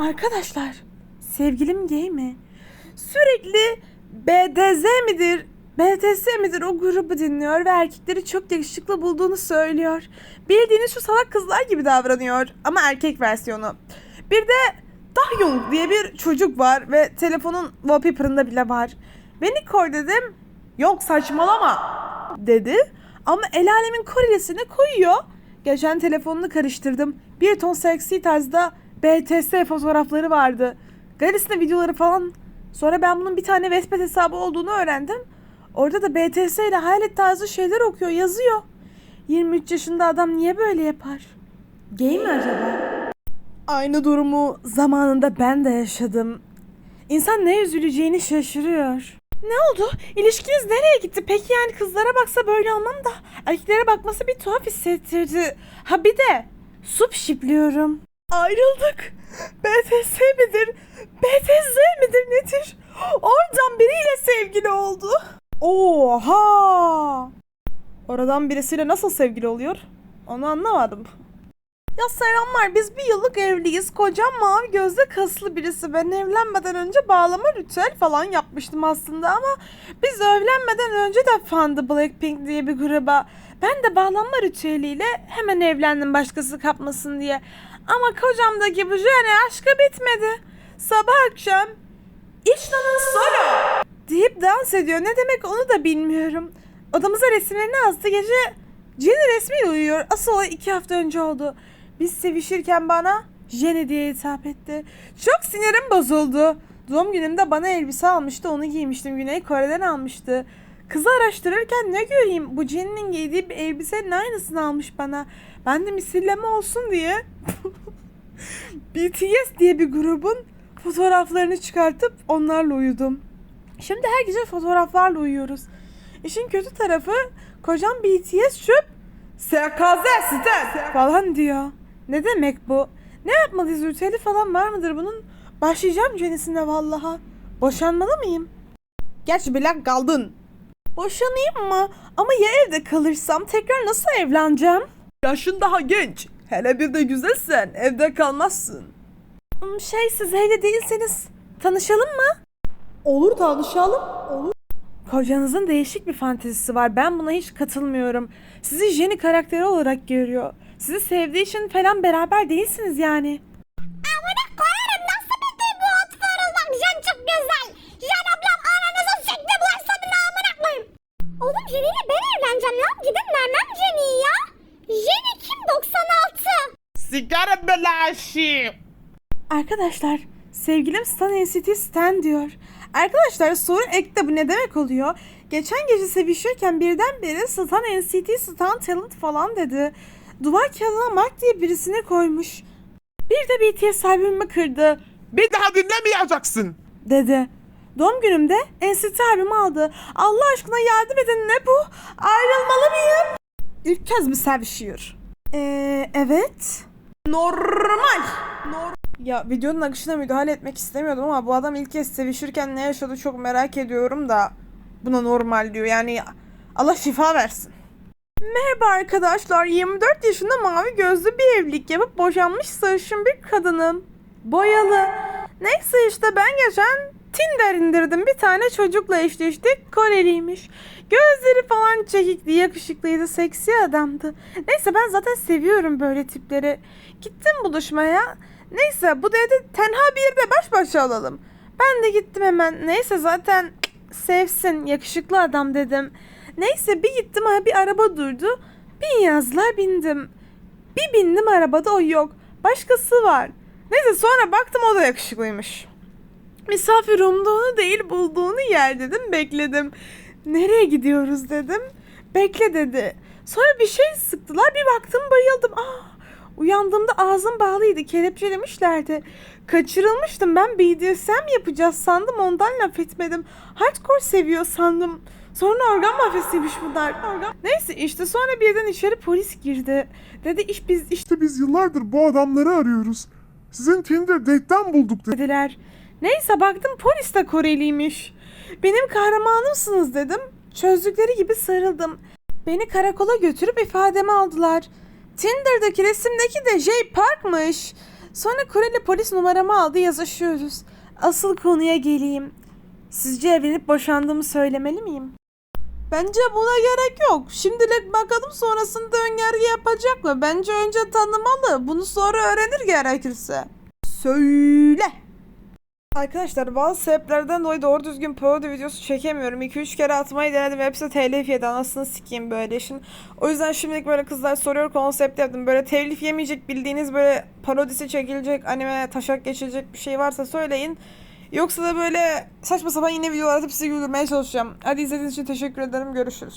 Arkadaşlar, sevgilim gay mi? Sürekli BDZ midir, BTS midir o grubu dinliyor ve erkekleri çok yakışıklı bulduğunu söylüyor. Bildiğiniz şu salak kızlar gibi davranıyor ama erkek versiyonu. Bir de Dahyung diye bir çocuk var ve telefonun wallpaper'ında bile var. Beni koy dedim. Yok saçmalama dedi. Ama el alemin Korelesini koyuyor. Geçen telefonunu karıştırdım. Bir ton seksi tarzda BTS fotoğrafları vardı. Galerisinde videoları falan. Sonra ben bunun bir tane Vespet hesabı olduğunu öğrendim. Orada da BTS ile hayalet tarzı şeyler okuyor, yazıyor. 23 yaşında adam niye böyle yapar? Gay mi acaba? Aynı durumu zamanında ben de yaşadım. İnsan ne üzüleceğini şaşırıyor. Ne oldu? İlişkiniz nereye gitti? Peki yani kızlara baksa böyle olmam da erkeklere bakması bir tuhaf hissettirdi. Ha bir de sup şipliyorum. Ayrıldık. BTS midir? BTS midir nedir? Oradan biriyle sevgili oldu. Oha! Oradan birisiyle nasıl sevgili oluyor? Onu anlamadım. Ya selamlar biz bir yıllık evliyiz. Kocam mavi gözlü kaslı birisi. Ben evlenmeden önce bağlama ritüel falan yapmıştım aslında ama biz evlenmeden önce de fandı Blackpink diye bir gruba. Ben de bağlanma ritüeliyle hemen evlendim başkası kapmasın diye. Ama kocamdaki bu jene aşkı bitmedi. Sabah akşam İşnan'ın solo deyip dans ediyor. Ne demek onu da bilmiyorum. Odamıza resimlerini astı. Gece Jenny resmiyle uyuyor. Asıl olay iki hafta önce oldu. Biz sevişirken bana Jenny diye hitap etti. Çok sinirim bozuldu. Doğum günümde bana elbise almıştı. Onu giymiştim. Güney Kore'den almıştı. Kızı araştırırken ne göreyim? Bu Jenny'nin giydiği bir elbisenin aynısını almış bana. Ben de misilleme olsun diye BTS diye bir grubun fotoğraflarını çıkartıp onlarla uyudum. Şimdi her gece fotoğraflarla uyuyoruz. İşin kötü tarafı kocam BTS çöp SKZ falan diyor. Ne demek bu? Ne yapmalıyız? Ritüeli falan var mıdır bunun? Başlayacağım cenisine vallaha. Boşanmalı mıyım? Gerçi bilak kaldın. Boşanayım mı? Ama ya evde kalırsam tekrar nasıl evleneceğim? Yaşın daha genç. Hele bir de güzelsen evde kalmazsın. Hmm, Şey siz evde değilseniz tanışalım mı? Olur tanışalım. Olur. Kocanızın değişik bir fantezisi var. Ben buna hiç katılmıyorum. Sizi Jenny karakteri olarak görüyor. Sizi sevdiği için falan beraber değilsiniz yani. Belaşı. Arkadaşlar sevgilim Stan NCT Stan diyor. Arkadaşlar soru ekte bu ne demek oluyor? Geçen gece sevişirken birdenbire Stan NCT Stan Talent falan dedi. Duvar kağıdına Mark diye birisini koymuş. Bir de BTS albümümü kırdı Bir daha dinlemeyeceksin. dedi. Doğum günümde NCT albümü aldı. Allah aşkına yardım edin ne bu? Ayrılmalı mıyım? İlk kez mi sevişiyor? Eee evet. Normal. Nor ya videonun akışına müdahale etmek istemiyordum ama bu adam ilk kez sevişirken ne yaşadı çok merak ediyorum da buna normal diyor. Yani Allah şifa versin. Merhaba arkadaşlar. 24 yaşında mavi gözlü bir evlilik yapıp boşanmış sarışın bir kadınım. Boyalı. Neyse işte ben geçen Tinder indirdim. Bir tane çocukla eşleştik. Koreliymiş. Gözleri falan çekikli, yakışıklıydı, seksi adamdı. Neyse ben zaten seviyorum böyle tipleri. Gittim buluşmaya. Neyse bu dedi tenha bir yerde baş başa olalım. Ben de gittim hemen. Neyse zaten sevsin yakışıklı adam dedim. Neyse bir gittim ha bir araba durdu. Bin yazlar bindim. Bir bindim arabada o yok. Başkası var. Neyse sonra baktım o da yakışıklıymış. Misafir umduğunu değil bulduğunu yer dedim bekledim. Nereye gidiyoruz dedim. Bekle dedi. Sonra bir şey sıktılar bir baktım bayıldım. Ah, uyandığımda ağzım bağlıydı kelepçelemişlerdi. Kaçırılmıştım ben BDSM yapacağız sandım ondan laf etmedim. Hardcore seviyor sandım. Sonra organ mafyasıymış bunlar. Organ... Neyse işte sonra birden içeri polis girdi. Dedi iş biz işte biz yıllardır bu adamları arıyoruz. Sizin Tinder date'ten bulduk dedi. dediler. Neyse baktım polis de Koreliymiş. Benim kahramanımsınız dedim. Çözdükleri gibi sarıldım. Beni karakola götürüp ifademi aldılar. Tinder'daki resimdeki de J Park'mış. Sonra Koreli polis numaramı aldı yazışıyoruz. Asıl konuya geleyim. Sizce evlenip boşandığımı söylemeli miyim? Bence buna gerek yok. Şimdilik bakalım sonrasında önyargı yapacak mı? Bence önce tanımalı. Bunu sonra öğrenir gerekirse. Söyle. Arkadaşlar bazı sebeplerden dolayı doğru düzgün parodi videosu çekemiyorum. 2-3 kere atmayı denedim. Hepsi telif yedi. Anasını sikeyim böyle işin. O yüzden şimdilik böyle kızlar soruyor konsept yaptım. Böyle telif yemeyecek bildiğiniz böyle parodisi çekilecek, anime taşak geçilecek bir şey varsa söyleyin. Yoksa da böyle saçma sapan yine videolar atıp sizi güldürmeye çalışacağım. Hadi izlediğiniz için teşekkür ederim. Görüşürüz.